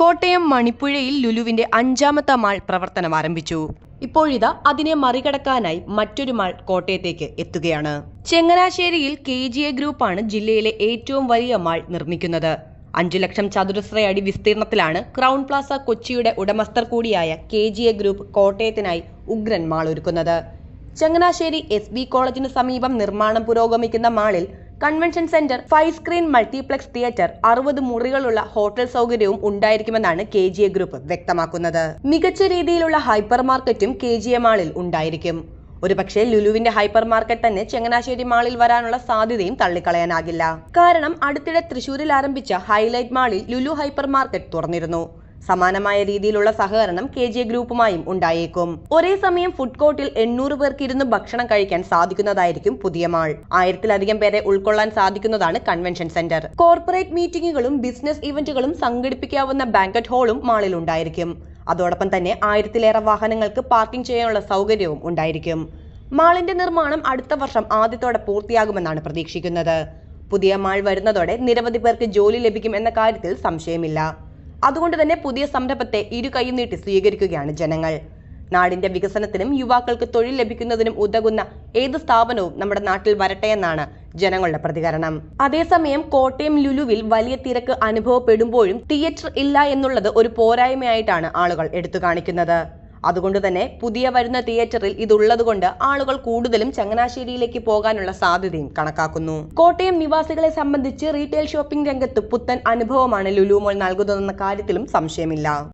കോട്ടയം മണിപ്പുഴയിൽ ലുലുവിന്റെ അഞ്ചാമത്തെ മാൾ പ്രവർത്തനം ആരംഭിച്ചു. ഇപ്പോഴിതാ അതിനെ മറികടക്കാനായി മറ്റൊരു മാൾ കോട്ടയത്തേക്ക് എത്തുകയാണ്. ചെങ്ങനാശ്ശേരിയിൽ കെ ജി എ ഗ്രൂപ്പാണ് ജില്ലയിലെ ഏറ്റവും വലിയ മാൾ നിർമ്മിക്കുന്നത്. അഞ്ചു ലക്ഷം ചതുരശ്ര അടി വിസ്തീർണത്തിലാണ് ക്രൗൺ പ്ലാസ കൊച്ചിയുടെ ഉടമസ്ഥർ കൂടിയായ കെ ജി എ ഗ്രൂപ്പ് കോട്ടയത്തിനായി ഉഗ്രൻ മാൾ ഒരുക്കുന്നത്. ചങ്ങനാശ്ശേരി എസ് ബി കോളേജിന് സമീപം നിർമ്മാണം പുരോഗമിക്കുന്ന മാളിൽ convention centre five screen multiplex theatre അറുപത് മുറികളുള്ള ഹോട്ടൽ സൗകര്യവും ഉണ്ടായിരിക്കുമെന്നാണ് കെ ജി എ ഗ്രൂപ്പ് വ്യക്തമാക്കുന്നത്. മികച്ച രീതിയിലുള്ള ഹൈപ്പർ മാർക്കറ്റും കെ ജി എ മാളിൽ ഉണ്ടായിരിക്കും. ഒരുപക്ഷെ ലുലുവിന്റെ ഹൈപ്പർ മാർക്കറ്റ് തന്നെ ചങ്ങനാശ്ശേരി മാളിൽ വരാനുള്ള സാധ്യതയും തള്ളിക്കളയാനാകില്ല. കാരണം അടുത്തിടെ തൃശൂരിൽ ആരംഭിച്ച ഹൈലൈറ്റ് മാളിൽ ലുലു ഹൈപ്പർ മാർക്കറ്റ് തുറന്നിരുന്നു. സമാനമായ രീതിയിലുള്ള സഹകരണം കെ ജെ ഗ്രൂപ്പുമായും ഉണ്ടായേക്കും. ഒരേ സമയം ഫുഡ് കോർട്ടിൽ എണ്ണൂറ് പേർക്ക് ഇരുന്ന് ഭക്ഷണം കഴിക്കാൻ സാധിക്കുന്നതായിരിക്കും പുതിയ മാൾ. ആയിരത്തിലധികം പേരെ ഉൾക്കൊള്ളാൻ സാധിക്കുന്നതാണ് കൺവെൻഷൻ സെന്റർ കോർപ്പറേറ്റ് മീറ്റിംഗുകളും ബിസിനസ് ഇവന്റുകളും സംഘടിപ്പിക്കാവുന്ന ബാങ്കറ്റ് ഹാളും മാളിൽ ഉണ്ടായിരിക്കും. അതോടൊപ്പം തന്നെ ആയിരത്തിലേറെ വാഹനങ്ങൾക്ക് പാർക്കിംഗ് ചെയ്യാനുള്ള സൗകര്യവും ഉണ്ടായിരിക്കും. മാളിന്റെ നിർമ്മാണം അടുത്ത വർഷം ആദ്യത്തോടെ പൂർത്തിയാകുമെന്നാണ് പ്രതീക്ഷിക്കുന്നത്. പുതിയ മാൾ വരുന്നതോടെ നിരവധി പേർക്ക് ജോലി ലഭിക്കും എന്ന കാര്യത്തിൽ സംശയമില്ല. അതുകൊണ്ട് തന്നെ പുതിയ സംരംഭത്തെ ഇരു നീട്ടി സ്വീകരിക്കുകയാണ് ജനങ്ങൾ. നാടിന്റെ വികസനത്തിനും യുവാക്കൾക്ക് തൊഴിൽ ലഭിക്കുന്നതിനും ഉതകുന്ന ഏത് സ്ഥാപനവും നമ്മുടെ നാട്ടിൽ വരട്ടെ എന്നാണ് ജനങ്ങളുടെ പ്രതികരണം. അതേസമയം കോട്ടയം ലുലുവിൽ വലിയ തിരക്ക് അനുഭവപ്പെടുമ്പോഴും തിയേറ്റർ ഇല്ല എന്നുള്ളത് ഒരു പോരായ്മയായിട്ടാണ് ആളുകൾ എടുത്തു കാണിക്കുന്നത്. അതുകൊണ്ട് തന്നെ പുതിയ വരുന്ന തിയേറ്ററിൽ ഇതുള്ളതുകൊണ്ട് ആളുകൾ കൂടുതലും ചങ്ങനാശ്ശേരിയിലേക്ക് പോകാനുള്ള സാധ്യതയും കണക്കാക്കുന്നു. കോട്ടയം നിവാസികളെ സംബന്ധിച്ച് റീറ്റെയിൽ ഷോപ്പിംഗ് രംഗത്ത് പുത്തൻ അനുഭവമാണ് ലുലുമോൾ നൽകുന്നതെന്ന കാര്യത്തിലും സംശയമില്ല.